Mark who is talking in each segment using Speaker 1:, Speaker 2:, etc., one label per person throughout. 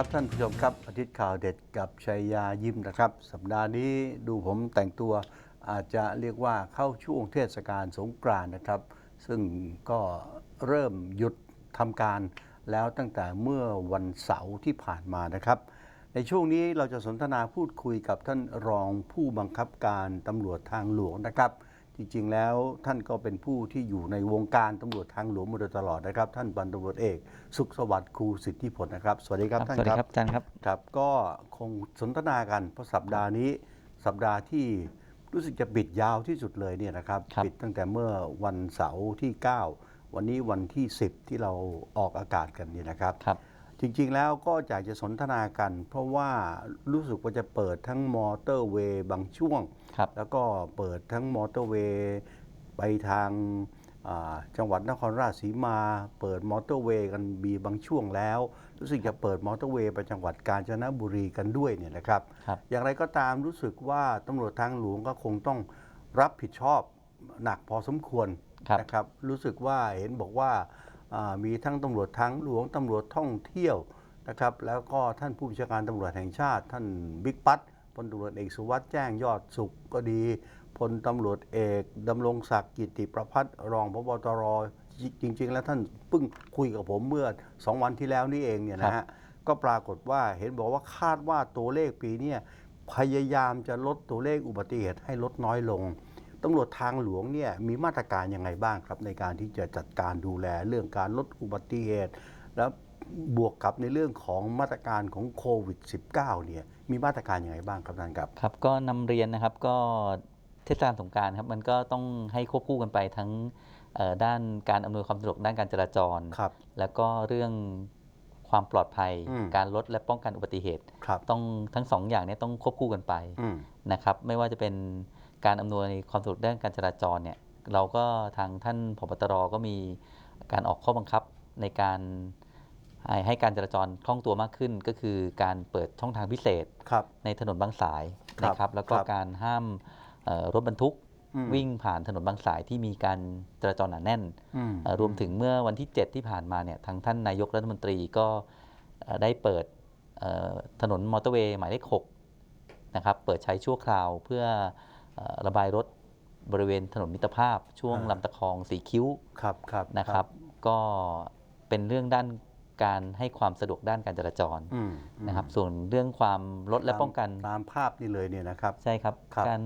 Speaker 1: ครับท่านผู้ชมครับอาทิตย์ข่าวเด็ดกับชัยยายิ้มนะครับ สัปดาห์นี้ดูผมแต่งตัวอาจจะเรียกว่าเข้าช่วงเทศกาลสงกรานต์นะครับ ซึ่งก็เริ่มหยุดทำการแล้วตั้งแต่เมื่อวันเสาร์ที่ผ่านมานะครับ ในช่วงนี้เราจะสนทนาพูดคุยกับท่านรองผู้บังคับการตำรวจทางหลวงนะครับ จริงๆแล้วท่านก็เป็นผู้ที่อยู่ในวงการตำรวจทางหลวงมาโดยตลอดนะครับ ท่านพันตำรวจเอก สุขสวัสดิ์ครูสิทธิผลนะครับ สวัสดีครับท่าน
Speaker 2: สวัสดี
Speaker 1: ค
Speaker 2: ค
Speaker 1: รั
Speaker 2: รับบอาจารย์ครับ
Speaker 1: ครับก็คงสนทนากันเพราะสัปดาห์นี้สัปดาห์ที่รู้สึกจะปิดยาวที่สุดเลยเนี่ยนะครับ
Speaker 2: ครับ
Speaker 1: ปิดตั้งแต่เมื่อวันเสาร์ที่ 9 วันนี้วันที่ 10 ที่เราออกอากาศกันเนี่ยนะครับ
Speaker 2: ครับ
Speaker 1: จริงๆแล้วก็อยากจะสนทนากัน เพราะว่ารู้สึกว่าจะเปิดทั้งมอเตอร์เวย์บางช่วง
Speaker 2: ครับ
Speaker 1: แล้วก็เปิดทั้งมอเตอร์เวย์ไปทางอ่าจังหวัดนครราชสีมา เปิดมอเตอร์เวย์กันมีบางช่วงแล้ว รู้สึกจะเปิดมอเตอร์เวย์ไปจังหวัดกาญจนบุรีกันด้วยเนี่ยนะครับ
Speaker 2: ครับ
Speaker 1: อย่างไรก็ตามรู้สึกว่าตำรวจทางหลวงก็คงต้องรับผิดชอบหนักพอสมควร
Speaker 2: ครับ
Speaker 1: นะครับ รู้สึกว่าเห็นบอกว่าอ่า มีทั้งตำรวจทางหลวงตำรวจท่องเที่ยวนะครับ แล้วก็ท่านผู้บัญชาการตำรวจแห่งชาติ ท่านบิ๊กปั๊ดพลตำรวจเอกสุวัสด์แจ้งยอดสุขก็ดีพลตำรวจเอกดำรงศักดิ์กิติประพัฒน์รองพบตรจริง ๆ แล้วท่านเพิ่งคุยกับผมเมื่อสองวันที่แล้วนี่เองเนี่ยนะฮะก็ปรากฏว่าเห็นบอกว่าคาดว่าตัวเลขปีเนี้ยพยายามจะลดตัวเลขอุบัติเหตุให้ลดน้อยลง ตำรวจทางหลวงเนี่ยมีมาตรการยังไงบ้างครับ ในการที่จะจัดการดูแลเรื่องการลดอุบัติเหตุ แล้วบวกกับในเรื่องของมาตรการของโควิด -19 เนี่ยมีมาตรการยังไงบ้างครับท่านครับ
Speaker 2: ครับ ก็นำเรียนนะครับก็เทศกาลสงกรารครับมันก็ต้องให้ควบคู่กันไปทั้งเอ่อด้านการอำนวยความสะดวกด้านการจราจร
Speaker 1: ครับ
Speaker 2: แล้วก็เรื่องความปลอดภัย
Speaker 1: อืม
Speaker 2: การลดและป้องกันอุบัติเหตุ
Speaker 1: ครับ
Speaker 2: ต้องทั้งสองอย่างเนี้ต้องควบคู่กันไป
Speaker 1: อืม
Speaker 2: นะครับไม่ว่าจะเป็น การอำนวยความสะดวกด้านการจราจรเนี่ยเราก็ทางท่านผบตรก็มีการออกข้อบังคับในการให้ให้การจราจรคล่องตัวมากขึ้น ก็คือการเปิดช่องทางพิเศษ
Speaker 1: ครับ
Speaker 2: ในถนนบางสาย
Speaker 1: ครับ
Speaker 2: นะครับแล้วก็
Speaker 1: ครับ
Speaker 2: การห้ามเอ่อรถบรรทุก
Speaker 1: อืม
Speaker 2: วิ่งผ่านถนนบางสายที่มีการจราจรหนาแน่น
Speaker 1: อืม
Speaker 2: เอ่อรวมถึงเมื่อวันที่ 7 ที่ผ่านมาเนี่ยทางท่านนายกรัฐมนตรีก็เอ่อได้เปิดเอ่อถนนมอเตอร์เวย์หมายเลข6นะครับเปิดใช้ชั่วคราวเพื่อเอ่อ ระบายรถบริเวณถนนมิตรภาพช่วง
Speaker 1: อ่า
Speaker 2: ลำตะคองสีคิ้ว
Speaker 1: ครับครับ
Speaker 2: นะครับ ก็เป็นเรื่องด้านการให้ความสะดวกด้านการจราจร
Speaker 1: อืมอืม
Speaker 2: นะครับ ส่วนเรื่องความลดและ
Speaker 1: ตาม
Speaker 2: ป้องกัน
Speaker 1: ตามภาพนี่เลยเนี่ยนะครับ
Speaker 2: ใช่ครับ
Speaker 1: ครับ
Speaker 2: การ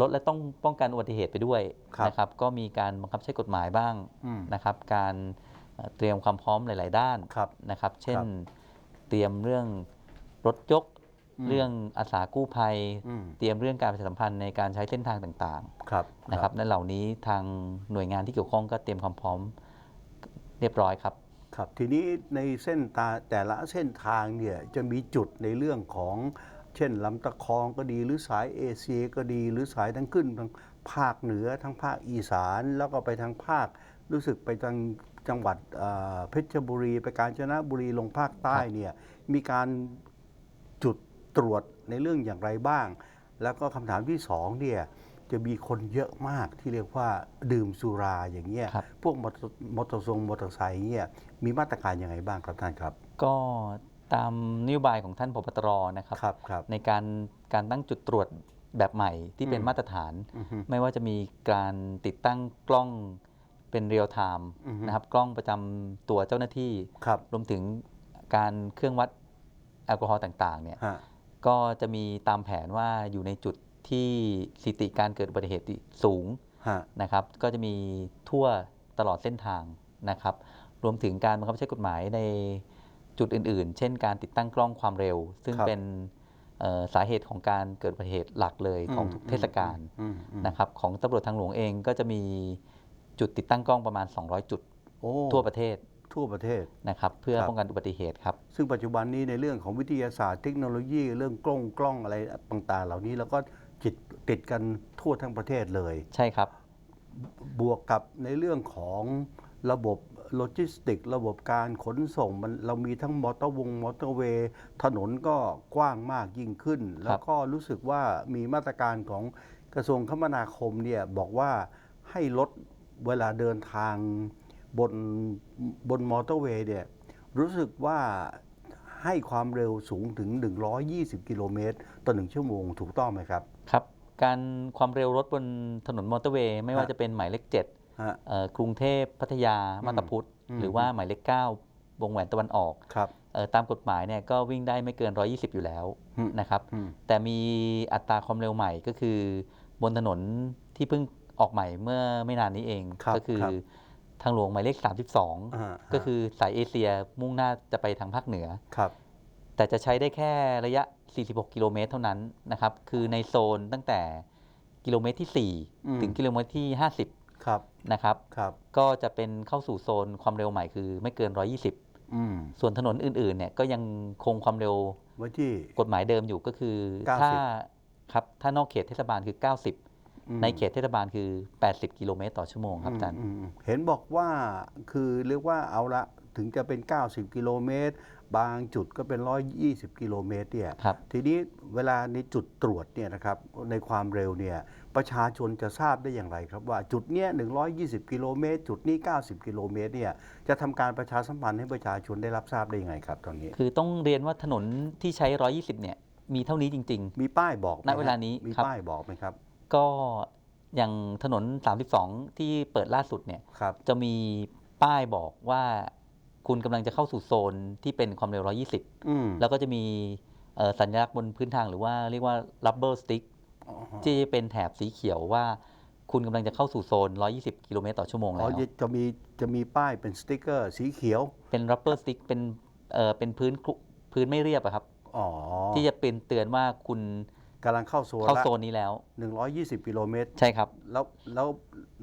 Speaker 2: ลดและต้องป้องกันอุบัติเหตุไปด้วย
Speaker 1: ครับ
Speaker 2: นะครับ ก็มีการบังคับใช้กฎหมายบ้าง
Speaker 1: อืม
Speaker 2: นะครับ การเอ่อเตรียมความพร้อมหลาย ๆ ด้าน
Speaker 1: ครับ
Speaker 2: นะครับ เช่น
Speaker 1: ครับ
Speaker 2: เตรียมเรื่องรถยก
Speaker 1: อืม
Speaker 2: เรื่องอาสากู้ภัย
Speaker 1: อืม
Speaker 2: เตรียมเรื่องการประชาสัมพันธ์ในการใช้เส้นทางต่าง
Speaker 1: ครับ
Speaker 2: ๆนะครับและเหล่านี้ทางหน่วยงานที่เกี่ยวข้องก็เตรียมความพร้อมเรียบร้อยครับ
Speaker 1: ครับทีนี้ในเส้นตาแต่ละเส้นทางเนี่ยจะมีจุดในเรื่องของเช่นลำตะคองก็ดีหรือสายเอเชียก็ดีหรือสายทั้งขึ้นทางภาคเหนือทั้งภาคอีสานแล้วก็ไปทางภาค รู้สึกไปทางจังหวัดเอ่อเพชรบุรี ไปกาญจนบุรีลงภาคใต้เนี่ยมีการจุด ตรวจในเรื่องอย่างไรบ้าง แล้วก็คำถามที่สองเนี่ยจะมีคนเยอะมากที่เรียกว่าดื่มสุราอย่างเงี้ย
Speaker 2: ครับ
Speaker 1: พวกมอเตอร์มอเตอร์ทรงมอเตอร์ไซค์เนี่ยมีมาตรการยังไงบ้างครับท่านครับ
Speaker 2: ก็ตามนโยบายของท่านผบตรนะครับ
Speaker 1: ครับครับ
Speaker 2: ในการการตั้งจุดตรวจแบบใหม่ที่เป็น
Speaker 1: อืม
Speaker 2: มาตรฐาน
Speaker 1: อือฮึ
Speaker 2: ไม่ว่าจะมีการติดตั้งกล้องเป็นเรียลไทม์
Speaker 1: อือฮึ
Speaker 2: นะครับกล้องประจำตัวเจ้าหน้าที่
Speaker 1: ครับ
Speaker 2: รวมถึงการเครื่องวัดแอลกอฮอล์ต่างๆเนี่ย
Speaker 1: ฮะ
Speaker 2: ก็จะมีตามแผนว่าอยู่ในจุดที่สถิติการเกิดอุบัติเหตุสูง
Speaker 1: ฮะ
Speaker 2: นะครับ ก็จะมีทั่วตลอดเส้นทางนะครับ รวมถึงการบังคับใช้กฎหมายในจุดอื่น ๆ เช่น การติดตั้งกล้องความเร็ว ซึ่ง
Speaker 1: ครับ
Speaker 2: เป็นเอ่อสาเหตุของการเกิดอุบัติเหตุหลักเลยของทุกเทศกาล
Speaker 1: อืมอืม
Speaker 2: นะครับ ของตำรวจทางหลวงเองก็จะมีจุดติดตั้งกล้องประมาณ 200 จุด
Speaker 1: โอ้
Speaker 2: ทั่วประเทศ
Speaker 1: ทั่วประเทศ
Speaker 2: นะครับเพื่อ
Speaker 1: ครับ
Speaker 2: ป้องกันอุบัติเหตุครับ
Speaker 1: ซึ่งปัจจุบันนี้ในเรื่องของวิทยาศาสตร์เทคโนโลยีเรื่องกล้องกล้องอะไรต่างๆ เหล่านี้แล้วก็จิตติดกันทั่วทั้งประเทศเลย
Speaker 2: ใช่ครับ
Speaker 1: บวกกับในเรื่องของระบบโลจิสติก ระบบการขนส่งมันเรามีทั้งมอเตอร์วงมอเตอร์เวย์ถนนก็กว้างมากยิ่งขึ้น แล้วก็รู้สึกว่ามีมาตรการของกระทรวงคมนาคมเนี่ยบอกว่าให้ลดเวลาเดินทาง บนบนมอเตอร์เวย์เนี่ยรู้สึกว่าให้ความเร็วสูงถึง 120 กิโลเมตรต่อหนึ่งชั่วโมงถูกต้องไหมครับ
Speaker 2: ครับ การความเร็วรถบนถนนมอเตอร์เวย์ไม่ว่า
Speaker 1: ฮะ
Speaker 2: จะเป็นหมายเลขเจ็ด
Speaker 1: ฮะ
Speaker 2: เอ่อกรุงเทพพัทยามาตาพุธ
Speaker 1: อืม
Speaker 2: หรือว่าหมายเลขเก้าวงแหวนตะวันออก
Speaker 1: ครับ
Speaker 2: เอ่อตามกฎหมายเนี่ยก็วิ่งได้ไม่เกิน 120 อยู่แล้ว
Speaker 1: อืม
Speaker 2: นะครับ
Speaker 1: อืม
Speaker 2: แต่มีอัตราความเร็วใหม่ก็คือบนถนนที่เพิ่งออกใหม่เมื่อไม่นานนี้เอง
Speaker 1: ครับ
Speaker 2: ก็คือ
Speaker 1: ครับ
Speaker 2: ทางหลวงหมายเลข
Speaker 1: อ่า
Speaker 2: 32
Speaker 1: ฮะ
Speaker 2: ก็คือสายเอเชียมุ่งหน้าจะไปทางภาคเหนือ
Speaker 1: ครับ
Speaker 2: แต่จะใช้ได้แค่ระยะ 46 กิโลเมตรเท่านั้นนะครับ คือในโซนตั้งแต่กิโลเมตรที่
Speaker 1: อืม
Speaker 2: 4ถึงกิโลเมตรที่ 50
Speaker 1: ครับ
Speaker 2: นะครับ
Speaker 1: ครับ
Speaker 2: ก็จะเป็นเข้าสู่โซนความเร็วใหม่คือไม่เกิน 120
Speaker 1: อืม
Speaker 2: ส่วนถนนอื่นๆ เนี่ยก็ยังคงความเร็ว
Speaker 1: ไว้ที่
Speaker 2: กฎหมายเดิมอยู่ก็คือ
Speaker 1: 90
Speaker 2: ถ้าครับ ถ้านอกเขตเทศบาลคือ 90
Speaker 1: อืม
Speaker 2: ในเขตเทศบาลคือ 80 กิโลเมตรต่อชั่วโมงครับอาจารย์
Speaker 1: อืมอืมเห็นบอกว่าคือเรียกว่าเอาละถึงจะเป็น 90 กิโลเมตร บางจุดก็เป็น 120 กิโลเมตรเนี่ย
Speaker 2: ครับ
Speaker 1: ทีนี้เวลาในจุดตรวจเนี่ยนะครับในความเร็วเนี่ยประชาชนจะทราบได้อย่างไรครับว่าจุดเนี้ย 120 กิโลเมตร จุดนี้ 90 กิโลเมตรเนี่ยจะทำการประชาสัมพันธ์ให้ประชาชนได้รับทราบได้ยังไงครับตอนนี้
Speaker 2: คือต้องเรียนว่าถนนที่ใช้ 120 เนี่ยมีเท่านี้จริง
Speaker 1: มีป้ายบอกไหม
Speaker 2: ณเวลานี้
Speaker 1: มี
Speaker 2: ครับ
Speaker 1: ป้ายบอกไหมครับ
Speaker 2: ๆ ก็อย่างถนน 32 ที่เปิดล่าสุดเนี่ย
Speaker 1: ครับ
Speaker 2: จะมีป้ายบอกว่าคุณกำลังจะเข้าสู่โซนที่เป็นความเร็ว120
Speaker 1: อืม
Speaker 2: แล้วก็จะมีเอ่อสัญลักษณ์บนพื้นทางหรือว่าเรียกว่า rubber stick
Speaker 1: อ๋อ
Speaker 2: ที่จะเป็นแถบสีเขียวว่า คุณกำลังจะเข้าสู่โซน 120 กิโลเมตรต่อชั่วโมง
Speaker 1: อ๋
Speaker 2: แล้
Speaker 1: อ
Speaker 2: ว
Speaker 1: จะมีจะมีป้ายเป็นสติ๊กเกอร์สีเขียว
Speaker 2: เป็น rubber stick เป็นเอ่อเป็นพื้นคลุพื้นไม่เรียบอะครับ
Speaker 1: อ๋อ
Speaker 2: ที่จะเป็นเตือนว่าคุณ
Speaker 1: กำลังเข้าโซน
Speaker 2: เข้า
Speaker 1: ละ
Speaker 2: โซนนี้แล้ว
Speaker 1: 120 กิโลเมตร
Speaker 2: ใช่ครับ
Speaker 1: แล้วแล้ว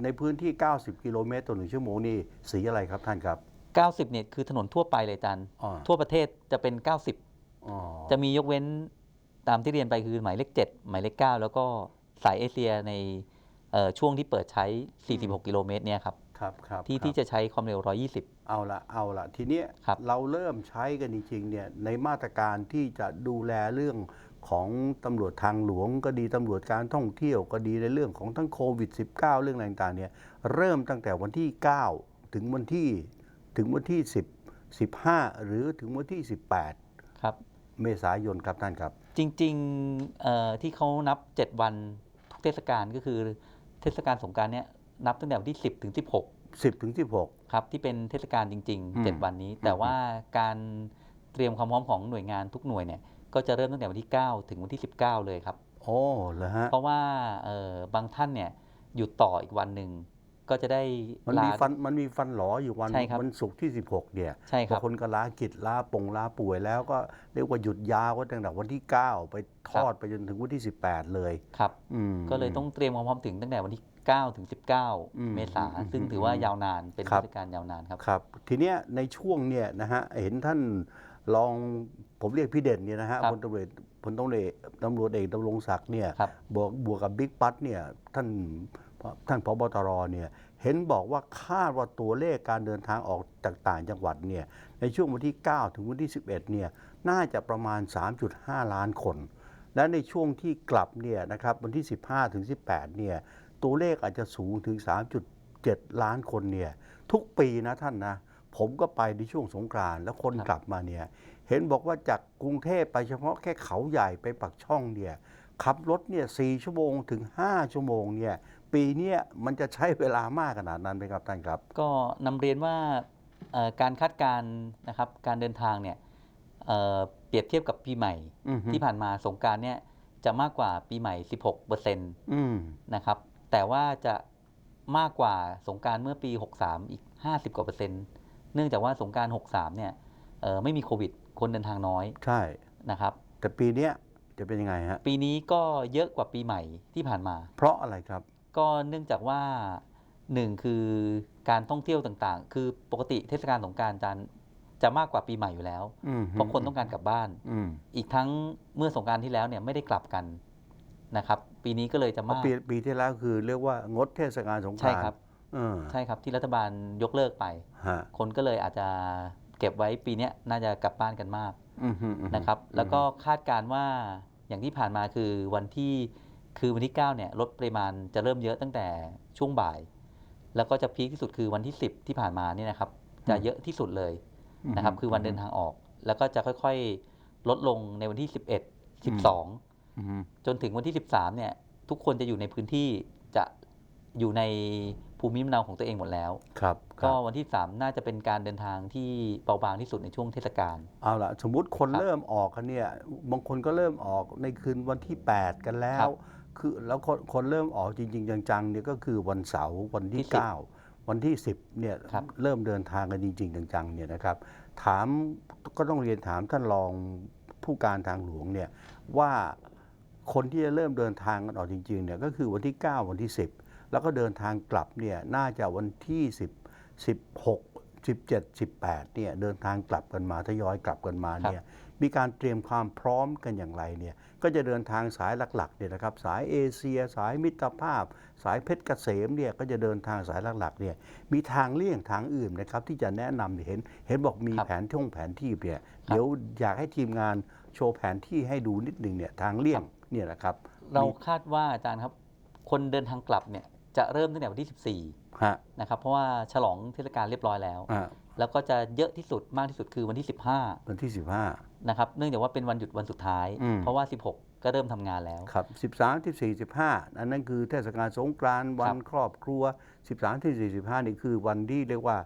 Speaker 1: ในพื้นที่ 90 กิโลเมตรต่อหนึ่งชั่วโมงนี่สีอะไรครับท่านครับ
Speaker 2: 90เนี่ยคือถนนทั่วไปเลยอาจัน
Speaker 1: อ๋อ
Speaker 2: ทั่วประเทศจะเป็น 90
Speaker 1: อ๋อ
Speaker 2: จะมียกเว้นตามที่เรียนไปคือหมายเลข 7 หมายเลข 9 แล้วก็สายเอเชียในเอ่อช่วงที่เปิดใช้ 46 กิโลเมตรเนี่ยครับ
Speaker 1: ครับครับ
Speaker 2: ที่
Speaker 1: ครับ
Speaker 2: ที่จะใช้ความเร็ว 120
Speaker 1: เอาละเอาละทีเนี้ย
Speaker 2: ครับ
Speaker 1: เราเริ่มใช้กันจริงๆเนี่ยในมาตรการที่จะดูแลเรื่อง ของตำรวจทางหลวงก็ดีตำรวจการท่องเที่ยวก็ดีในเรื่องของทั้งโควิด -19 เรื่องอะไรต่างๆเนี่ยเริ่มตั้งแต่วันที่ 9 ถึงวันที่ถึงวันที่ 10 15 หรือถึงวันที่ 18
Speaker 2: ครับ
Speaker 1: เมษายนครับท่านครับ
Speaker 2: จริงๆเอ่อที่เขานับ 7 วันทุกเทศกาลก็คือเทศกาลสงกรารเนี่ยนับตั้งแต่วันที่ 10 ถึง 16
Speaker 1: 10 ถึง 16
Speaker 2: ครับ ที่เป็นเทศกาลจริง
Speaker 1: อืม
Speaker 2: ๆ7 วันนี้ แต่ว่าการเตรียมความพร้อมของหน่วยงานทุกหน่วยเนี่ย ก็จะเริ่มตั้งแต่วันที่ 9 ถึงวันที่ 19 เลยครับ
Speaker 1: โอ้เหรอฮะ
Speaker 2: เพราะว่าเอ่อบางท่านเนี่ยหยุดต่ออีกวันหนึ่งก็จะได้
Speaker 1: มัน
Speaker 2: ลา
Speaker 1: มีฟันมันมีฟันหลออยู่วัน
Speaker 2: ใช่ครับ
Speaker 1: วันศุกร์ที่ 16 เนี่ย
Speaker 2: ใช่ครับา
Speaker 1: งคนก็ลากิจลาปงลาป่วยแล้วก็เรียกว่าหยุดยาวก็ตั้งแต่วันที่ 9 ไปทอดไปจนถึงวันที่ 18 เลย
Speaker 2: ครับ
Speaker 1: อืม
Speaker 2: ก็เลยต้องเตรียมความพร้อมถึงตั้งแต่วันที่ 9 ถึง
Speaker 1: อืม
Speaker 2: 19 เมษา
Speaker 1: อืม
Speaker 2: ซึ่งถือว่ายาวนานเป็น
Speaker 1: ครั
Speaker 2: เท
Speaker 1: บ
Speaker 2: ศกาลยาวนานครับ
Speaker 1: ครับ ทีเนี้ยในช่วงเนี่ยนะฮะเห็นท่านรอง ผมเรียกพี่เด่นเนี่ยนะฮะ
Speaker 2: ครับ
Speaker 1: พลตำรวจพลตำรวจตำรวจเอกดำรงศักดิ์เนี่ย
Speaker 2: ครับ
Speaker 1: บวกบวกกับบิ๊กปั๊ดเนี่ยท่านท่านพบตรเนี่ยเห็นบอกว่าคาดว่าตัวเลขการเดินทางออกจากต่างจังหวัดเนี่ยในช่วงวันที่ 9 ถึงวันที่ 11เนี่ยน่าจะประมาณ 3.5 ล้านคน และในช่วงที่กลับเนี่ยนะครับวันที่ 15 ถึง 18เนี่ยตัวเลขอาจจะสูงถึง 3.7 ล้านคนเนี่ยทุกปีนะท่านนะ ผมก็ไปในช่วงสงกรานต์แล้วคน
Speaker 2: ครับ
Speaker 1: กลับมาเนี่ย เห็นบอกว่าจากกรุงเทพไปเฉพาะแค่เขาใหญ่ไปปักช่องเนี่ยขับรถเนี่ยสชั่วโมงถึง 5 ชั่วโมงเนี่ย ปีเนี้ยมันจะใช้เวลามากขนาดนั้นไหมครับท่านครับ
Speaker 2: ก็นำเรียนว่าเอ่อการคาดการณ์นะครับการเดินทางเนี่ยเอ่อเปรียบเทียบกับปีใหม่
Speaker 1: อือฮึ
Speaker 2: ที่ผ่านมาสงกรารเนี่ยจะมากกว่าปีใหม่ 16%น
Speaker 1: อืมะ
Speaker 2: ครับแต่ว่าจะมากกว่าสงกรารเมื่อปี 63 อีก 50 กว่าเปอร์เซ็นต์ เนื่องจากว่าสงกราร 63 เนี่ยเอ่อไม่มีโควิด คนเดินทางน้อย
Speaker 1: ใช่
Speaker 2: นะครับ
Speaker 1: แต่ปีเนี้ยจะเป็นยังไงฮะ
Speaker 2: ปีนี้ก็เยอะกว่าปีใหม่ที่ผ่านมา
Speaker 1: เพราะอะไรครับ
Speaker 2: ก็เนื่องจากว่าหนึ่งคือการท่องเที่ยวต่างๆ คือปกติเทศกาลสงกรารจานจะมากกว่าปีใหม่อยู่แล้ว
Speaker 1: อืม
Speaker 2: เพราะคนต้องการกลับบ้าน
Speaker 1: อืม
Speaker 2: อีกทั้งเมื่อสงกรารที่แล้วเนี่ยไม่ได้กลับกันนะครับ ปีนี้ก็เลยจะ
Speaker 1: เพราะ
Speaker 2: มาก
Speaker 1: ปีปีที่แล้วคือเรียกว่างดเทศกาลสงก
Speaker 2: ใช่
Speaker 1: รานต์
Speaker 2: ครับ
Speaker 1: เออ
Speaker 2: ใช่ครับที่รัฐบาลยกเลิกไป
Speaker 1: ฮะ
Speaker 2: คนก็เลยอาจจะเก็บไว้ปีเนี้ยน่าจะกลับบ้านกันมาก
Speaker 1: อืมอืมอืม
Speaker 2: นะครับ แล้วก็คาดการณ์ว่าอย่างที่ผ่านมาคือวันที่คือวันที่ 9 เนี่ยลดปริมาณจะเริ่มเยอะตั้งแต่ช่วงบ่าย แล้วก็จะพีคที่สุดคือวันที่ 10 ที่ผ่านมาเนี่ยนะครับ จะเยอะที่สุดเลยนะครับ คือวันเดินทางออก แล้วก็จะค่อยๆลดลงในวันที่ 11 12
Speaker 1: อืม
Speaker 2: จนถึงวันที่ 13 เนี่ย ทุกคนจะอยู่ในพื้นที่จะอยู่ใน ภูมิลำเนาของตัวเองหมดแล้ว
Speaker 1: ครับค
Speaker 2: ก็
Speaker 1: รับ
Speaker 2: วันที่ 3 น่าจะเป็นการเดินทางที่เบาบางที่สุดในช่วงเทศกาล
Speaker 1: เอาละสมมุติคน
Speaker 2: ครับ
Speaker 1: เริ่มออกกันเนี่ย บางคนก็เริ่มออกในคืนวันที่ 8 กันแล้
Speaker 2: ครั
Speaker 1: ว
Speaker 2: บ
Speaker 1: คือแล้วคนคนเริ่มออกจริง ๆ จังๆเนี่ยก็คือวันเสาร์วันที่
Speaker 2: ที่สิบ
Speaker 1: 9 วันที่ 10เนี่ย
Speaker 2: ครับ
Speaker 1: เริ่มเดินทางกันจริง ๆ จังๆเนี่ยนะครับ ถามก็ต้องเรียนถามท่านรองผู้การทางหลวงเนี่ยว่าคนที่จะเริ่มเดินทางกันออกจริงๆเนี่ยก็คือวันที่ 9 วันที่ 10 แล้วก็เดินทางกลับเนี่ยน่าจะวันที่ 10 16 17 18เนี่ยเดินทางกลับกันมาทยอยกลับกันมาเนี่ยมีการเตรียมความพร้อมกันอย่างไรเนี่ยก็จะเดินทางสายหลักๆเนี่ยนะครับสายเอเชีย สายมิตรภาพ สายเพชรเกษมเนี่ยก็จะเดินทางสายหลักๆเนี่ยมีทางเลี่ยงทางอื่นนะครับที่จะแนะนำเนี่ยเห็นเห็นบอกมี
Speaker 2: ครับ
Speaker 1: แผนท่องแผนที่เนี่ยเดี๋ยวอยากให้ทีมงานโชว์แผนที่ให้ดูนิดหนึ่งเนี่ยทางเลี่ยงเนี่ยนะครับ
Speaker 2: เรา
Speaker 1: มี
Speaker 2: คาดว่าอาจารย์ครับคนเดินทางกลับเนี่ย จะเริ่มตั้งแต่วันที่
Speaker 1: ฮะ
Speaker 2: 14 นะครับ เพราะว่าฉลองเทศกาลเรียบร้อยแล้ว
Speaker 1: อะ
Speaker 2: แล้วก็จะเยอะที่สุดมากที่สุดคือวันที่
Speaker 1: วันที่
Speaker 2: 15 นะครับ เนื่องจากว่าเป็นวันหยุดวันสุดท้าย
Speaker 1: อืม
Speaker 2: เพราะว่า 16 ก็เริ่มทำงานแล้ว
Speaker 1: 15ครับ13 14 15อันนั้นคือเทศกาลสงกรานต์วันครอบครัว13 14 15นี่คือวันที่เรียกว่า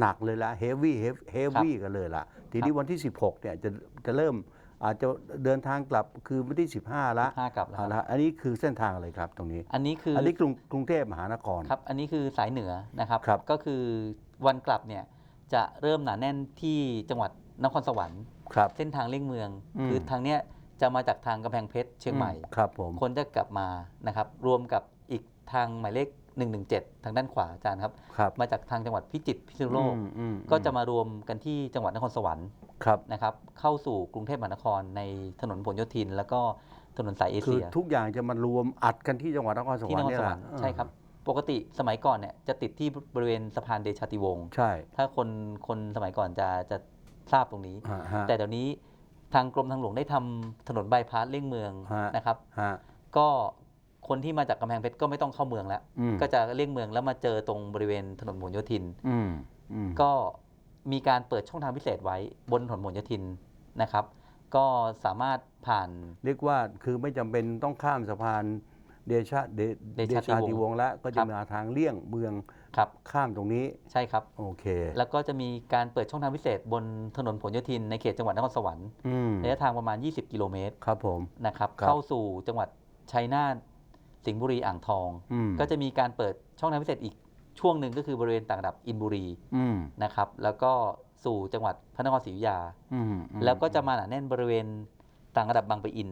Speaker 1: หนักๆเลยละเฮฟวี่เฮฟวี่กันเลยล่ะทีนี้วันที่16เนี่ยจะจะเริ่ม อาจจะเดินทางกลับคือวันที่ 15 ละ
Speaker 2: 15กลับแล้ว
Speaker 1: เอา
Speaker 2: ครับ
Speaker 1: ละอันนี้คือเส้นทางอะไรครับตรงนี้
Speaker 2: อันนี้คือ
Speaker 1: อั
Speaker 2: อน
Speaker 1: นี้กรุงกรุงเทพมหานคร
Speaker 2: ครับ อันนี้คือสายเหนือนะครับ
Speaker 1: ครับ
Speaker 2: ก็คือวันกลับเนี่ยจะเริ่มหนาแน่นที่จังหวัดนครสวรรค์
Speaker 1: ครับ
Speaker 2: เส้นทางเลี่ยงเมือง
Speaker 1: อืม
Speaker 2: คือทางเนี้ยจะมาจากทางกำแพงเพชรเชียงใหม่
Speaker 1: ครับผม
Speaker 2: คนจะกลับมานะครับ รวมกับอีกทางหมายเลข 117 ทางด้านขวาอาจารย์ครับ
Speaker 1: ครับ
Speaker 2: มาจากทางจังหวัดพิจิตรพิษณุโลก
Speaker 1: อืมอืม
Speaker 2: ก็จะมารวมกันที่จังหวัดนครสวรรค์
Speaker 1: ครับ
Speaker 2: นะครับเข้าสู่กรุงเทพมหานครในถนนผลโยธิน แล้วก็ถนนสายเอ
Speaker 1: คือ
Speaker 2: เชีย
Speaker 1: ทุกอย่างจะมารวมอัดกันที่จังหวัดนครสว
Speaker 2: ที่
Speaker 1: ร
Speaker 2: น
Speaker 1: ร
Speaker 2: ค
Speaker 1: ค์
Speaker 2: ร
Speaker 1: เนี่
Speaker 2: ส
Speaker 1: ยว
Speaker 2: ร
Speaker 1: ล่ะ
Speaker 2: รค์ใช่ครับ ปกติสมัยก่อนเนี่ยจะติดที่บริเวณสะพานเดชาติวงศ์
Speaker 1: ใช่
Speaker 2: ถ้าคนคนสมัยก่อนจะจะทราบตรงนี้
Speaker 1: ฮะฮะ
Speaker 2: แต่เดี๋ยวนี้ทางกรมทางหลวงได้ทำถนนบายพาสเลี่ยงเมือง
Speaker 1: ฮะ
Speaker 2: นะครับ
Speaker 1: ฮะ
Speaker 2: ก็คนที่มาจากกำแพงเพชรก็ไม่ต้องเข้าเมืองแล้ว
Speaker 1: อืม
Speaker 2: ก็จะเลี่ยงเมืองแล้วมาเจอตรงบริเวณถนนผลโยธิน
Speaker 1: อืมอืม
Speaker 2: ก็ มีการเปิดช่องทางพิเศษไว้บนถนนผลโยธินนะครับ ก็สามารถผ่าน
Speaker 1: เรียกว่าคือไม่จำเป็นต้องข้ามสะพานเดชะเด
Speaker 2: เด
Speaker 1: เด
Speaker 2: ชะ
Speaker 1: ชา
Speaker 2: ติ
Speaker 1: ติ
Speaker 2: ว
Speaker 1: ว
Speaker 2: ง
Speaker 1: ง
Speaker 2: ศ์
Speaker 1: ศ์แล้วก็
Speaker 2: ค
Speaker 1: จะ
Speaker 2: รับ
Speaker 1: มาทางเลี่ยงเมือง
Speaker 2: ครับ
Speaker 1: ข้ามตรงนี้
Speaker 2: ใช่ครับ
Speaker 1: โอเค
Speaker 2: แล้วก็จะมีการเปิดช่องทางพิเศษบนถนนผลโยธินในเขตจังหวัดนครสวรรค์
Speaker 1: อืม
Speaker 2: ระยะทางประมาณ 20 กิโลเมตร
Speaker 1: ครับผม
Speaker 2: นะครับ
Speaker 1: ครับ
Speaker 2: เข้าสู่จังหวัดชัยนาทสิงห์บุรีอ่างทอง
Speaker 1: อืม
Speaker 2: ก็จะมีการเปิดช่องทางพิเศษอีก ช่วงหนึ่งก็คือบริเวณต่างระดับอินบุรี
Speaker 1: อืม
Speaker 2: นะครับ แล้วก็สู่จังหวัดพระนครศรีอยุธยา
Speaker 1: อืมอืม
Speaker 2: แล้วก็จะมาหนาแน่นบริเวณต่างระดับบางปะอิน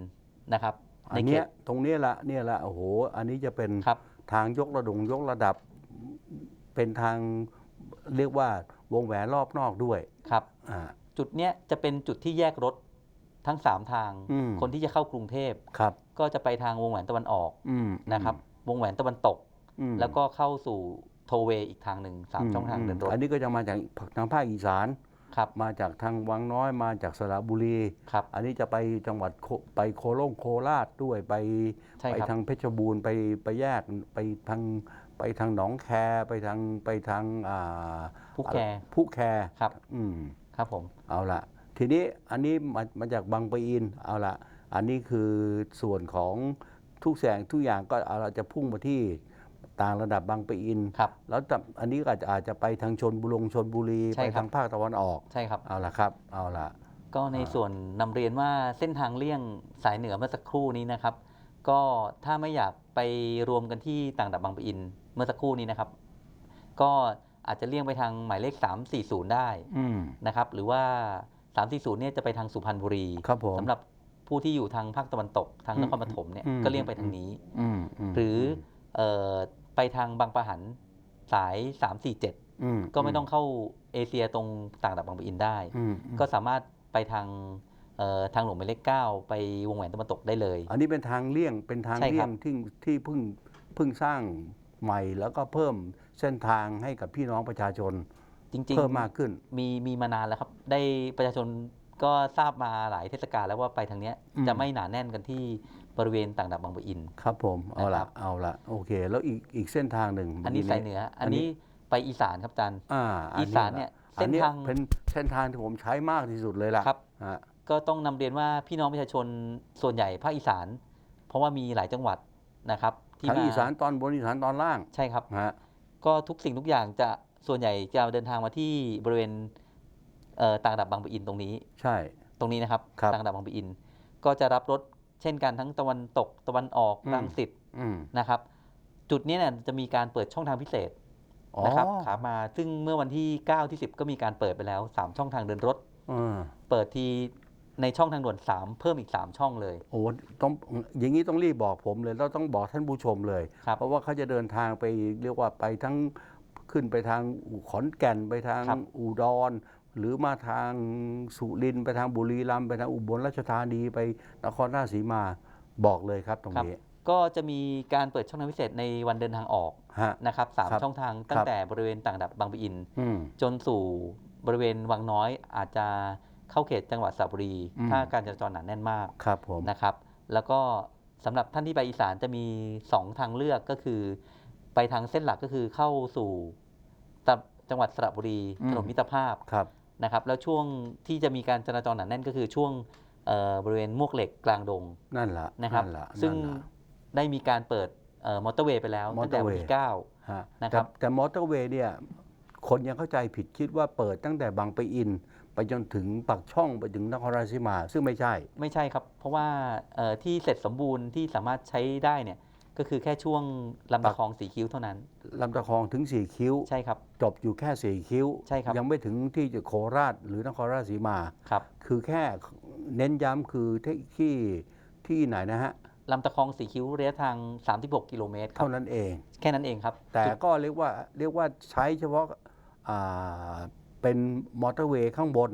Speaker 2: นะครับ
Speaker 1: อั
Speaker 2: ใน
Speaker 1: น
Speaker 2: เข
Speaker 1: เนี้ย
Speaker 2: ต
Speaker 1: ตรงเนี้ยละเนี่ยละโอ้โห อันนี้จะเป็น
Speaker 2: ครับ
Speaker 1: ทางยกระดงยกระดับ เป็นทางเรียกว่าวงแหวนรอบนอกด้วย
Speaker 2: ครับ
Speaker 1: อ่า
Speaker 2: จุดเนี้ยจะเป็นจุดที่แยกรถทั้ง 3 ทาง
Speaker 1: อืม
Speaker 2: คนที่จะเข้ากรุงเทพ
Speaker 1: ครับ
Speaker 2: ก็จะไปทางวงแหวนตะวันออก
Speaker 1: อืม
Speaker 2: นะครับ วงแหวนตะวันตก
Speaker 1: อืม
Speaker 2: แล้วก็เข้าสู่ โทเวย์อีกทางหนึ่งสาม
Speaker 1: ม
Speaker 2: ช่องทางเดินรถ
Speaker 1: อันนี้ก็จะมาจากทางภาคอีสาน
Speaker 2: ครับ
Speaker 1: มาจากทางวังน้อยมาจากสระบุรี
Speaker 2: ครับ
Speaker 1: อันนี้จะไปจังหวัดโคไปโคโล่งโคราชด้วยไป
Speaker 2: ใช่
Speaker 1: ไป
Speaker 2: ครับ
Speaker 1: ทางเพชรบูรณ์ไปไปแยกไปทางไปทางหนองแคไปทางไปทางอ่า
Speaker 2: ผู้แคร์
Speaker 1: ผู้แค
Speaker 2: ครับ
Speaker 1: อืม
Speaker 2: ครับผม
Speaker 1: เอาละทีนี้อันนี้มามาจากบางปะอินเอาละอันนี้คือส่วนของทุกแสงทุกอย่างก็เอาละจะพุ่งมาที่ ต่างระดับบางปะอิน
Speaker 2: ครับ
Speaker 1: แล้วแต่อันนี้ก็อาจจะอาจจะไปทางชนบุรีชนบุรี
Speaker 2: ใช่
Speaker 1: ไป
Speaker 2: ครับ
Speaker 1: ทางภาคตะวันออก
Speaker 2: ใช่ครับ
Speaker 1: เอาละครับ เอาละ
Speaker 2: ก็ในส่วนนำเรียนว่าเส้นทางเลี่ยงสายเหนือเมื่อสักครู่นี้นะครับ ก็ถ้าไม่อยากไปรวมกันที่ต่างระดับบางปะอินเมื่อสักครู่นี้นะครับ ก็อาจจะเลี่ยงไปทางหมายเลข 340 ได้
Speaker 1: อืม
Speaker 2: นะครับ หรือว่า 340เนี่ยจะไปทางสุพรรณบุรี
Speaker 1: ครับผม
Speaker 2: สำหรับผู้ที่อยู่ทางภาคตะวันตกทาง
Speaker 1: อืม
Speaker 2: นครปฐมเนี่ย
Speaker 1: อืม
Speaker 2: ก็เลี่ยงไปทางนี้
Speaker 1: อืมม
Speaker 2: หรือเออ ไปทางบางปะหันสาย347
Speaker 1: อืม
Speaker 2: ก็ไม่ต้องเข้าเอเชียตรงต่างระดับบางปะอินได้
Speaker 1: อืม
Speaker 2: ก็สามารถไปทางเอ่อทางหลวงหมายเลข9ไปวงแหวนตะวันตกได้เลย
Speaker 1: อันนี้เป็นทางเลี่ยงเป็นทาง
Speaker 2: ใช่ครับ
Speaker 1: เลี่ยงที่ที่เพิ่งเพิ่งสร้างใหม่แล้วก็เพิ่มเส้นทางให้กับพี่น้องประชาชน
Speaker 2: จริง
Speaker 1: เพิ่มมากขึ้น
Speaker 2: มีมีมานานแล้วครับ ได้ประชาชนก็ทราบมาหลายเทศกาลแล้วว่าไปทางเนี้ย
Speaker 1: อืม
Speaker 2: จะไม่หนาแน่นกันที่ บริเวณต่างระดับบางปะอิน
Speaker 1: ครับผมเอา
Speaker 2: นะครั
Speaker 1: ละ
Speaker 2: บ
Speaker 1: เอาละโอเค แล้วอีกอีกเส้นทางหนึ่ง
Speaker 2: อันนี้
Speaker 1: มื่
Speaker 2: สายเหนือ อันนี้ไปอีสานครับอาจารย์
Speaker 1: อ่า
Speaker 2: อีสานเนี่ย
Speaker 1: อันนี้
Speaker 2: เส้นทาง
Speaker 1: เป็นเส้นทางที่ผมใช้มากที่สุดเลยล่ะ
Speaker 2: ครับ
Speaker 1: ฮะ
Speaker 2: ก็ต้องนำเรียนว่าพี่น้องประชาชนส่วนใหญ่ภาคอีสาน เพราะว่ามีหลายจังหวัดนะครับที่
Speaker 1: ทาง
Speaker 2: มา
Speaker 1: อีสานตอนบนอีสานตอนล่าง
Speaker 2: ใช่ครับ
Speaker 1: ฮะ
Speaker 2: ก็ทุกสิ่งทุกอย่างจะส่วนใหญ่จะเดินทางมาที่บริเวณเอ่อต่างระดับบางปะอินตรงนี้
Speaker 1: ใช่
Speaker 2: ตรงนี้นะครับ
Speaker 1: ครับ
Speaker 2: ต่างระดับบางปะอิน ก็จะรับรถ เช่นกันทั้งตะวันตกตะวันออก
Speaker 1: อืม
Speaker 2: รังสิต
Speaker 1: อืม
Speaker 2: นะครับ จุดนี้เนี่ยจะมีการเปิดช่องทางพิเศษ
Speaker 1: อ๋อ
Speaker 2: นะครับขามาซึ่งเมื่อวันที่ 9 ที่ 10 ก็มีการเปิดไปแล้ว 3 ช่องทางเดินรถ
Speaker 1: เออ
Speaker 2: เปิดทีในช่องทางด่วน 3 เพิ่มอีก 3 ช่องเลย
Speaker 1: โอ้ต้องอย่างนี้ต้องรีบบอกผมเลยแล้วต้องบอกท่านผู้ชมเลย
Speaker 2: ครับ
Speaker 1: เพราะว่าเขาจะเดินทางไปเรียกว่าไปทั้งขึ้นไปทางขอนแก่นไปทาง
Speaker 2: ครับ
Speaker 1: อุดร หรือมาทางสุรินทร์ไปทางบุรีรัมย์ไปทางอุบลราชธานีไปนครราชสีมาบอกเลยครับตรง
Speaker 2: ครับ
Speaker 1: นี้
Speaker 2: ก็จะมีการเปิดช่องทางพิเศษในวันเดินทางออก
Speaker 1: ฮะ
Speaker 2: นะครับสาม
Speaker 1: ครับ
Speaker 2: ช่องทางตั้
Speaker 1: ค
Speaker 2: ง
Speaker 1: รับ
Speaker 2: แต่บริเวณต่างระดับบางปะอิน
Speaker 1: อืม
Speaker 2: จนสู่บริเวณวังน้อยอาจจะเข้าเขตจังหวัดสระบุรี
Speaker 1: อืม
Speaker 2: ถ้าการจราจรหนาแน่นมาก
Speaker 1: ครับผม
Speaker 2: นะครับ แล้วก็สำหรับท่านที่ไปอีสานจะมี 2 ทางเลือกก็คือ ไปทางเส้นหลักก็คือเข้าสู่ตะจังหวัดสระบุรีถนนมิตรภาพ
Speaker 1: ครับ
Speaker 2: นะครับแล้วช่วงที่จะมีการจราจรหนาแน่นก็คือช่วงเอ่อบริเวณมวกเหล็กกลางดง
Speaker 1: นั่นละ
Speaker 2: นะครับ
Speaker 1: นั่นละ
Speaker 2: ซึ่ง
Speaker 1: นั่นละ
Speaker 2: ได้มีการเปิดเอ่อมอเตอร์เวย์ไปแล้วตั้งแต่วันที่9
Speaker 1: ฮะ
Speaker 2: นะครับ
Speaker 1: แต่แต่มอเตอร์เวย์เนี่ยคนยังเข้าใจผิดคิดว่าเปิดตั้งแต่บางปะอิน ไปจนถึงปากช่องไปถึงนครราชสีมา ซึ่งไม่ใช่
Speaker 2: ไม่ใช่ครับ เพราะว่าเอ่อที่เสร็จสมบูรณ์ที่สามารถใช้ได้เนี่ย ก็คือแค่ช่วงลำตะคองสีคิ้วเท่านั้น
Speaker 1: ลำตะคองถึงสี่คิ้ว
Speaker 2: ใช่ครับ
Speaker 1: จบอยู่แค่สี่คิ้ว
Speaker 2: ใช่ครับ
Speaker 1: ยังไม่ถึงที่จะโคราชหรือนครราชสีมา
Speaker 2: ครับ
Speaker 1: คือแค่เน้นย้ำคือที่ที่ที่ไหนนะฮะ
Speaker 2: ลำตะคองสีคิ้วระยะทาง 36 กิโลเมตรครับ
Speaker 1: เท่านั้นเอง
Speaker 2: แค่นั้นเองครับ
Speaker 1: แต่
Speaker 2: จุด
Speaker 1: ก็เรียกว่าเรียกว่าใช้เฉพาะอ่าเป็นมอเตอร์เวย์ข้างบน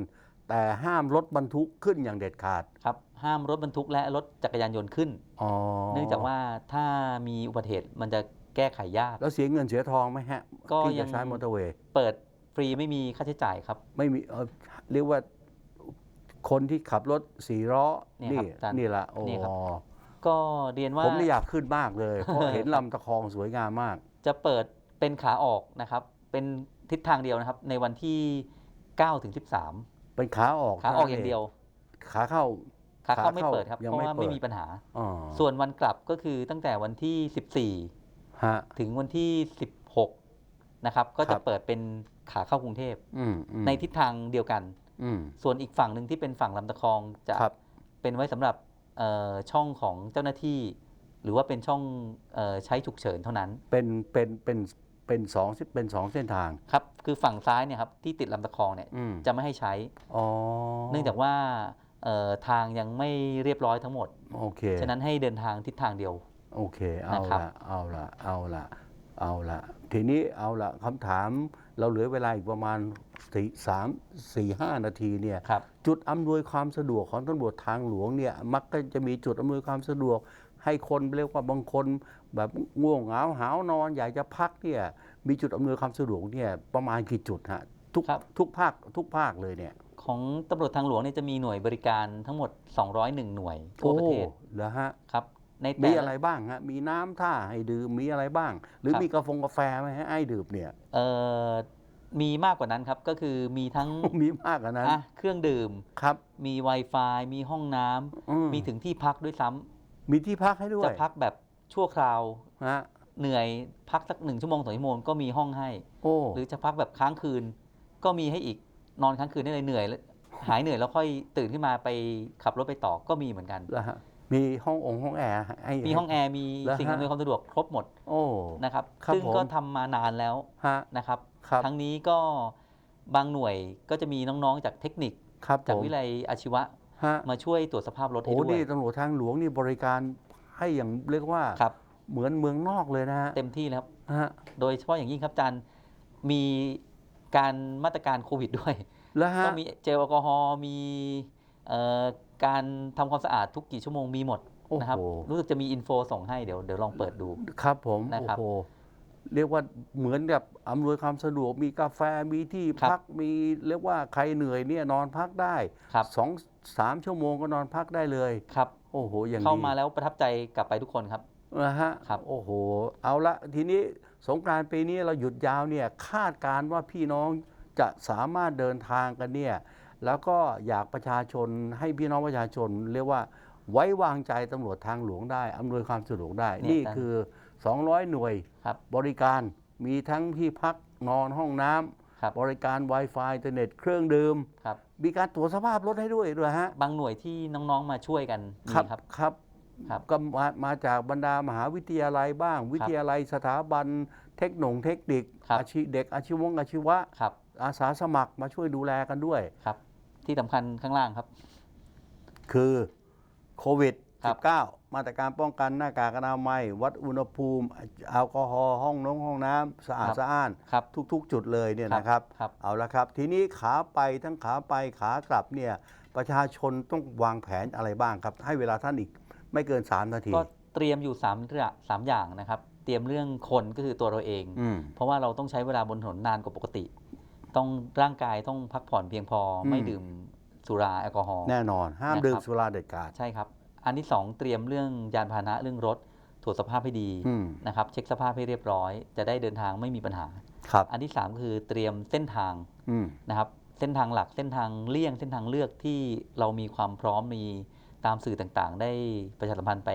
Speaker 1: แต่ห้ามรถบรรทุกขึ้นอย่างเด็ดขาด
Speaker 2: ครับ ห้ามรถบรรทุกและรถจักรยานยนต์ขึ้น
Speaker 1: อ๋อ
Speaker 2: เนื่องจากว่าถ้ามีอุบัติเหตุมันจะแก้ไขยาก
Speaker 1: แล้วเสียเงินเสียทองไหมฮะ
Speaker 2: ก็
Speaker 1: ที่
Speaker 2: ยั
Speaker 1: จะ
Speaker 2: ง
Speaker 1: ใช้มอเตอร์เวย์
Speaker 2: เปิดฟรีไม่มีค่าใช้จ่ายครับ
Speaker 1: ไม่มีเอ่อเรียกว่าคนที่ขับรถสี่ล้อ
Speaker 2: เนี่ยครับอาจารย์
Speaker 1: นี่ละโอ้
Speaker 2: นี่ครับ ก็เรียนว่า
Speaker 1: ผมเลยอยากขึ้นมากเลย เพราะเห็นลำตะคองสวยงามมาก
Speaker 2: จะเปิดเป็นขาออกนะครับ เป็นทิศทางเดียวนะครับ ในวันที่9ถึง13
Speaker 1: เป็นขาออก
Speaker 2: ขาออกอย่างเดียว
Speaker 1: ขาเข้า
Speaker 2: ขาเข้า
Speaker 1: ขา
Speaker 2: ไม่
Speaker 1: เข้า
Speaker 2: เปิดครับ
Speaker 1: ยัง
Speaker 2: เพราะ
Speaker 1: ไม่
Speaker 2: ว่า
Speaker 1: เปิด
Speaker 2: ไม่มีปัญหา
Speaker 1: อ๋อ
Speaker 2: ส่วนวันกลับก็คือตั้งแต่วันที่
Speaker 1: ฮะ
Speaker 2: 14 ถึงวันที่ 16 นะครับ ก็
Speaker 1: ครั
Speaker 2: จะ
Speaker 1: บ
Speaker 2: เปิดเป็นขาเข้ากรุงเทพ
Speaker 1: อืมอืม
Speaker 2: ในทิศทางเดียวกัน
Speaker 1: อืม
Speaker 2: ส่วนอีกฝั่งหนึ่งที่เป็นฝั่งลำตะคองจะ
Speaker 1: ครับ
Speaker 2: เป็นไว้สำหรับเอ่อช่องของเจ้าหน้าที่ หรือว่าเป็นช่องเออใช้ฉุกเฉินเท่านั้น
Speaker 1: เป็นเป็นเป็นเป็นสองเป็นสองเส้นทาง
Speaker 2: ครับ คือฝั่งซ้ายเนี่ยครับที่ติดลำตะคองเนี่ย
Speaker 1: อืม
Speaker 2: จะไม่ให้ใช้
Speaker 1: อ๋อ
Speaker 2: เนื่องจากว่าเอ่อ ทางยังไม่เรียบร้อยทั้งหมด
Speaker 1: โอเค
Speaker 2: ฉะนั้นให้เดินทางทิศทางเดียว
Speaker 1: โอเค เอา
Speaker 2: นะครับ
Speaker 1: ละเอาละเอาละเอาละทีนี้เอาละคำถามเราเหลือเวลาอีกประมาณสี่สามสี่ห้านาทีเนี่ย
Speaker 2: ครับ
Speaker 1: จุดอำนวยความสะดวกของตำรวจทางหลวงเนี่ยมักก็จะมีจุดอำนวยความสะดวก ให้คนเรียกว่าบางคนแบบง่วงเหงาหาวนอนอยากจะพักเนี่ยมีจุดอำนวยความสะดวกเนี่ยประมาณกี่จุดฮะทุก
Speaker 2: ครับ
Speaker 1: ทุกภาคทุกภาคเลยเนี่ย
Speaker 2: ของตำรวจทางหลวงเนี่ยจะมีหน่วยบริการทั้งหมด 201 หน่วยทั่วประเทศ
Speaker 1: โอ้เหรอฮะ
Speaker 2: ครับใน
Speaker 1: มี
Speaker 2: แต่
Speaker 1: อะไร
Speaker 2: ละ
Speaker 1: บ้างฮะมีน้ำท่าให้ดื่มมีอะไรบ้าง หรือ
Speaker 2: ครับ
Speaker 1: มีกาแฟกาแฟไหมให้ไอ้ดื่มเนี่ย
Speaker 2: เอ่อมีมากกว่านั้นครับก็คือมีทั้ง
Speaker 1: มีมากกว่านั้น
Speaker 2: อะเครื่องดื่ม
Speaker 1: ครับ
Speaker 2: มี Wi-Fi มีห้องน้ำ
Speaker 1: อื
Speaker 2: มีถึงที่พักด้วยซ้ำ
Speaker 1: มีที่พักให้ด้ว
Speaker 2: จะ
Speaker 1: ย
Speaker 2: พักแบบชั่วคราว
Speaker 1: ฮะ
Speaker 2: เหนื่อยพักสักหนึ่งชั่วโมงสองชั่วโมงก็มีห้องให้
Speaker 1: โอ้
Speaker 2: หรือจะพักแบบค้างคืนก็มีให้อีก นอนค้างคืนได้เลยเหนื่อยแล้วหายเหนื่อยแล้วค่อยตื่นขึ้นมาไปขับรถไปต่อก็มีเหมือนกัน
Speaker 1: แล้วฮะมีห้ององค์ห้องแอร์ให้
Speaker 2: มีห้องแอร์มี
Speaker 1: แล้ว
Speaker 2: สิ่ง
Speaker 1: ฮะ
Speaker 2: อำนวยความสะดวกครบหมด
Speaker 1: โอ้
Speaker 2: นะครับ
Speaker 1: ครับ
Speaker 2: ซึ่ง
Speaker 1: ผม
Speaker 2: ก็ทำมานานแล้ว
Speaker 1: ฮะ
Speaker 2: นะครับ
Speaker 1: ครับ
Speaker 2: ทั้งนี้ก็บางหน่วยก็จะมีน้องๆจากเทคนิค
Speaker 1: ครับผ
Speaker 2: จาก
Speaker 1: ม
Speaker 2: วิไลยอาชีวะ
Speaker 1: ฮะ
Speaker 2: มาช่วยตรวจสภาพรถให้
Speaker 1: โอ้
Speaker 2: ด้วย
Speaker 1: นี่ตำรวจทางหลวงนี่บริการให้อย่างเรียกว่า
Speaker 2: ครับ
Speaker 1: เหมือนเมืองนอกเลยนะฮะ
Speaker 2: เต็มที่แล้วครับ
Speaker 1: ฮะ
Speaker 2: โดยเฉพาะอย่างยิ่งครับอาจารย์มี การมาตรการโควิดด้วย
Speaker 1: แล้วฮะ
Speaker 2: ก็มีเจลแอลกอฮอล์มีเอ่อการทำความสะอาดทุกกี่ชั่วโมงมีหมดนะครับ
Speaker 1: โอ้โห
Speaker 2: รู้สึกจะมีอินโฟส่งให้เดี๋ยวเดี๋ยวลองเปิดดู
Speaker 1: ครับผม
Speaker 2: นะครับ
Speaker 1: โอ้โหเรียกว่าเหมือนกับอำนวยความสะดวกมีกาแฟมีที่
Speaker 2: ครับ
Speaker 1: พักมีเรียกว่าใครเหนื่อยเนี่ยนอนพักได้
Speaker 2: ครับ
Speaker 1: สองสามชั่วโมงก็นอนพักได้เลย
Speaker 2: ครับ
Speaker 1: โอ้โหอย่าง
Speaker 2: เข้า
Speaker 1: ดี
Speaker 2: มาแล้วประทับใจกลับไปทุกคนครับ
Speaker 1: นะฮะ
Speaker 2: ครับ
Speaker 1: โอ้โห เอาละทีนี้ สงกรานต์ปีนี้เราหยุดยาวเนี่ยคาดการณ์ว่าพี่น้องจะสามารถเดินทางกันเนี่ยแล้วก็อยากประชาชนให้พี่น้องประชาชน เรียกว่าไว้วางใจตำรวจทางหลวงได้อำนวยความสะดวกได้
Speaker 2: เนี่ย
Speaker 1: นี่
Speaker 2: นะ
Speaker 1: คือ 200 หน่วย
Speaker 2: ครับ
Speaker 1: บริการมีทั้งที่พักนอนห้องน้ำ
Speaker 2: ครับ
Speaker 1: บริการ Wi-Fi อินเทอร์เน็ตเครื่องดื่ม
Speaker 2: ครับ
Speaker 1: มีการตรวจสภาพรถให้ด้วยด้วยฮะ
Speaker 2: บางหน่วยที่น้องๆมาช่วยกันมี
Speaker 1: ครับ
Speaker 2: ครับ
Speaker 1: ครับ
Speaker 2: ครับ
Speaker 1: ก็มามาจากบรรดามหาวิทยาลัยบ้าง วิทยาลัยสถาบันเทคโนงเทคนิค
Speaker 2: ครับ
Speaker 1: อาชีเด็กอาชีวงอาชีวะ
Speaker 2: ครับ
Speaker 1: อาสาสมัครมาช่วยดูแลกันด้วย
Speaker 2: ครับ ที่สำคัญข้างล่างครับ
Speaker 1: คือโควิด
Speaker 2: ครับ
Speaker 1: 19 มาตรการป้องกันหน้ากากอนามัย วัดอุณหภูมิแอลกอฮอล์ห้องน้องห้องน้ำสะอาด
Speaker 2: ครับ
Speaker 1: สะอ้าน
Speaker 2: ครับ
Speaker 1: ทุก ๆ จุดเลยเนี่ย
Speaker 2: ครับ
Speaker 1: นะครับ
Speaker 2: ครับ
Speaker 1: เอาละครับ ทีนี้ขาไปทั้งขาไปขากลับเนี่ยประชาชนต้องวางแผนอะไรบ้างครับ ให้เวลาท่านอีก ไม่เกิน 3 นาที
Speaker 2: ก็เตรียมอยู่3ามเรื่องสามอย่างนะครับ เตรียมเรื่องคนก็คือตัวเราเอง
Speaker 1: อืม
Speaker 2: เพราะว่าเราต้องใช้เวลาบนถนนนานกว่าปกติ ต้องร่างกายต้องพักผ่อนเพียงพออ
Speaker 1: ม
Speaker 2: ไม่ดื่มสุราแอลกอฮอล์
Speaker 1: แน่นอนห้าม
Speaker 2: นะครับ
Speaker 1: ดื่มสุราเด็ดขาด
Speaker 2: ใช่ครับ อันที่2เตรียมเรื่องยานพาหนะเรื่องรถตรวจสภาพให้ดี
Speaker 1: อืม
Speaker 2: นะครับ เช็คสภาพให้เรียบร้อย จะได้เดินทางไม่มีปัญหา
Speaker 1: ครับ
Speaker 2: อันที่3คือเตรียมเส้นทาง
Speaker 1: อืม
Speaker 2: นะครับ เส้นทางหลักเส้นทางเลี่ยงเส้นทางเลือกที่เรามีความพร้อมมี ตามสื่อต่างๆ ได้ประชาสัมพันธ์ไป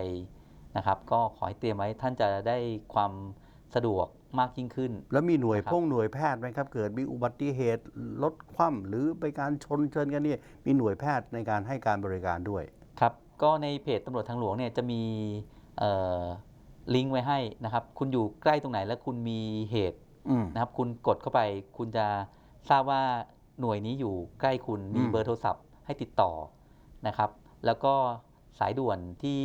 Speaker 2: นะครับ ก็ขอให้เตรียมไว้ท่านจะได้ความสะดวกมากยิ่งขึ้น
Speaker 1: แล้วมีหน่วย
Speaker 2: ครับ
Speaker 1: พงหน่วยแพทย์ไหมครับ เกิดมีอุบัติเหตุรถคว่ำหรือไปการชนเชิญกันเนี่ยมีหน่วยแพทย์ในการให้การบริการด้วย
Speaker 2: ครับ ก็ในเพจตำรวจทางหลวงเนี่ยจะมีเอ่อลิงก์ไว้ให้นะครับ คุณอยู่ใกล้ตรงไหนแล้วคุณมีเหตุ
Speaker 1: อืม
Speaker 2: นะครับ คุณกดเข้าไป คุณจะทราบว่าหน่วยนี้อยู่ใกล้คุณมี
Speaker 1: อืม
Speaker 2: เบอร์โทรศัพท์ให้ติดต่อนะครับ แล้วก็สายด่วนที่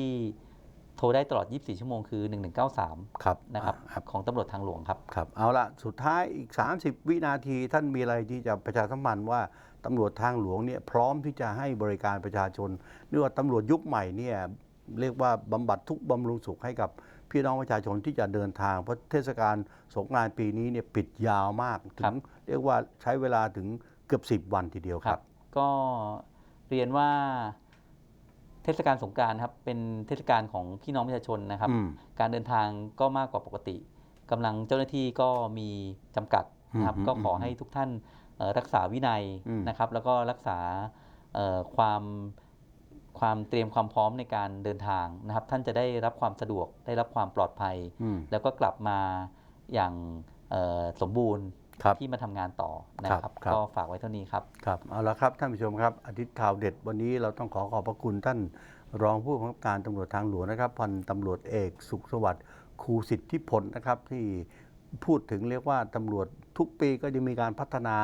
Speaker 2: โทรได้ตลอด 24 ชั่วโมงคือ 1193
Speaker 1: ครับ
Speaker 2: นะครับ
Speaker 1: ครับ
Speaker 2: ของตำรวจทางหลวงครับ
Speaker 1: ครับ เอาละสุดท้ายอีก 30 วินาทีท่านมีอะไรที่จะประชาสัมพันธ์ว่าตำรวจทางหลวงเนี่ยพร้อมที่จะให้บริการประชาชนเรียกว่าตำรวจยุคใหม่เนี่ยเรียกว่าบำบัดทุกข์บำรุงสุขให้กับพี่น้องประชาชนที่จะเดินทาง เพราะเทศกาลสงกรานต์ปีนี้เนี่ยปิดยาวมากถึ
Speaker 2: ครั
Speaker 1: ง
Speaker 2: บ
Speaker 1: เรียกว่าใช้เวลาถึงเกือบ 10 วันทีเดียวครับ
Speaker 2: ก็เรียนว่า เทศกาลสงกรารครับเป็นเทศกาลของพี่น้องประชาชนนะครับ
Speaker 1: อืม
Speaker 2: การเดินทางก็มากกว่าปกติกำลังเจ้าหน้าที่ก็มีจำกัดนะครับ
Speaker 1: อืม
Speaker 2: ก็ขอ
Speaker 1: อืม
Speaker 2: ให้ทุกท่านเอ่อรักษาวินัย
Speaker 1: อืม
Speaker 2: นะครับ แล้วก็รักษาเอ่อความความเตรียมความพร้อมในการเดินทางนะครับ ท่านจะได้รับความสะดวกได้รับความปลอดภัย
Speaker 1: อืม
Speaker 2: แล้วก็กลับมาอย่างเอ่อสมบูรณ์
Speaker 1: ครับ
Speaker 2: ที่มาทำงานต่อนะค
Speaker 1: ครั
Speaker 2: รั
Speaker 1: บบครับ
Speaker 2: ก็ฝากไว้เท่านี้ครับ
Speaker 1: ครับเอาละครับท่านผู้ชมครับอาทิตย์ข่าวเด็ดวันนี้เราต้องขอขอบพระคุณท่านรองผู้บังคับการตำรวจทางหลวงนะครับพันตำรวจเอกสุขสวัสดิ์ครูสิทธิพลนะครับที่พูดถึงเรียกว่าตำรวจทุกปีก็จะมีการพัฒนา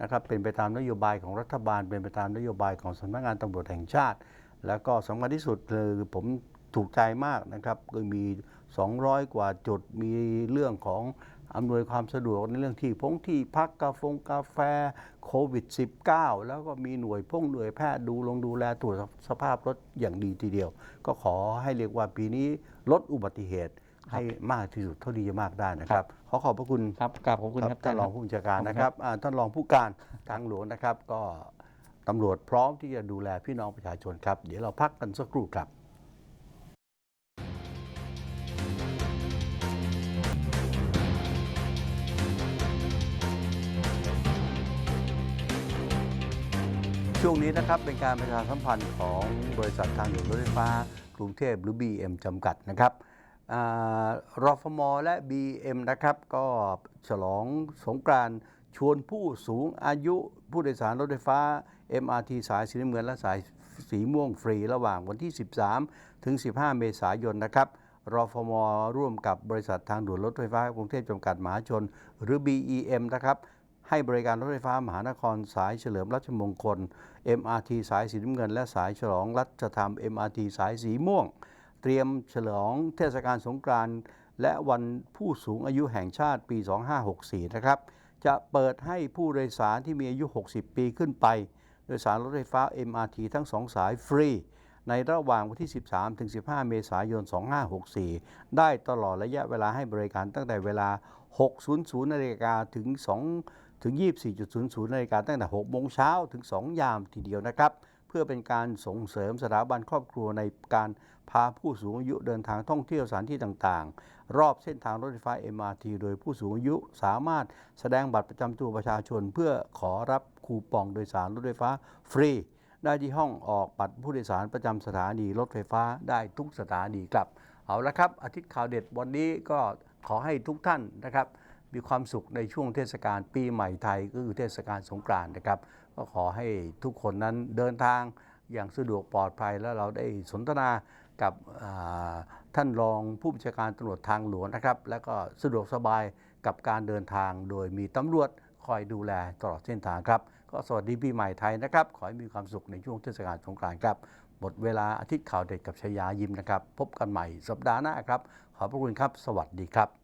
Speaker 1: นะครับเป็นไปตามนโยบายของรัฐบาล เป็นไปตามนโยบายของสำนักงานตำรวจแห่งชาติ แล้วก็สำคัญที่สุดคือผมถูกใจมากนะครับก็มี 200 กว่าจุดมีเรื่องของ อำนวยความสะดวกในเรื่องที่พงที่พักกาแฟงกาแฟโควิด -19 แล้วก็มีหน่วยพงหน่วยแพทย์ดูลงดูแลตรวจสภาพรถอย่างดีทีเดียว ก็ขอให้เรียกว่าปีนี้ลดอุบัติเหตุให้มากที่สุดเท่าที่จะมากได้นะครับ ขอขอบพระคุณ
Speaker 2: ครับกราบขอบคุณครับ
Speaker 1: ท่านรอง
Speaker 2: คบ
Speaker 1: ผู้บัญชาการ
Speaker 2: ขอบคุณ
Speaker 1: นะ
Speaker 2: ค
Speaker 1: ค
Speaker 2: รั
Speaker 1: รับบอ่าท่านรองผู้การทางหลวงนะครับ ก็ตำรวจพร้อมที่จะดูแลพี่น้องประชาชนครับ เดี๋ยวเราพักกันสักครู่ครับ ช่วงนี้นะครับเป็นการประชาสัมพันธ์ของบริษัททางหลวงรถไฟฟ้ากรุงเทพหรือ BM จำกัดนะครับอารฟมและ BM นะครับก็ฉลองสงกรานต์ชวนผู้สูงอายุผู้โดยสารรถไฟฟ้า MRT สายสีน้ำเงินและสายสีม่วงฟรีระหว่างวันที่ 13 ถึง 15 เมษายนนะครับรอฟมร่วมกับบริษัททางด่วนรถไฟฟ้ากรุงเทพจำกัดมหาชน หรือ BEM นะครับ ให้บริการรถไฟฟ้ามหานครสายเฉลิมรัชมงคล MRT สายสีน้ำเงิน และสายฉลองรัชธรรม MRT สายสีม่วง เตรียมฉลองเทศกาลสงกรานต์และวันผู้สูงอายุแห่งชาติปี 2564 นะครับ จะเปิดให้ผู้โดยสารที่มีอายุ 60 ปีขึ้นไป โดยสารรถไฟฟ้า MRT ทั้ง2สายฟรี ในระหว่างวันที่ 13 ถึง 15 เมษายน 2564 ได้ตลอดระยะเวลาให้บริการตั้งแต่เวลา 6.00 นาฬิกาถึง 2 ถึง 24.00นาฬิกาตั้งแต่6โมงเช้าถึง 2 ยามทีเดียวนะครับ เพื่อเป็นการส่งเสริมสถาบันครอบครัวในการพาผู้สูงอายุเดินทางท่องเที่ยวสถานที่ต่างๆ รอบเส้นทางรถไฟฟ้า MRT โดยผู้สูงอายุสามารถแสดงบัตรประจำตัวประชาชน เพื่อขอรับคูปองโดยสารรถไฟฟ้าฟรี ได้ที่ห้องออกบัตรผู้โดยสารประจำสถานีรถไฟฟ้าได้ทุกสถานีครับ เอาละครับอาทิตย์ข่าวเด็ดวันนี้ก็ขอให้ทุกท่านนะครับ มีความสุขในช่วงเทศกาลปีใหม่ไทยก็คือเทศกาลสงกรานต์นะครับ ก็ขอให้ทุกคนนั้นเดินทางอย่างสะดวกปลอดภัยแล้วเราได้สนทนากับท่านรองผู้บัญชาการตำรวจทางหลวงนะครับ แล้วก็สะดวกสบายกับการเดินทางโดยมีตำรวจคอยดูแลตลอดเส้นทางครับ ก็สวัสดีปีใหม่ไทยนะครับ ขอให้มีความสุขในช่วงเทศกาลสงกรานต์ครับหมดเวลาอาทิตย์ข่าวเด็ดกับชยายิมนะครับ พบกันใหม่สัปดาห์หน้าครับ ขอบพระคุณครับ สวัสดีครับ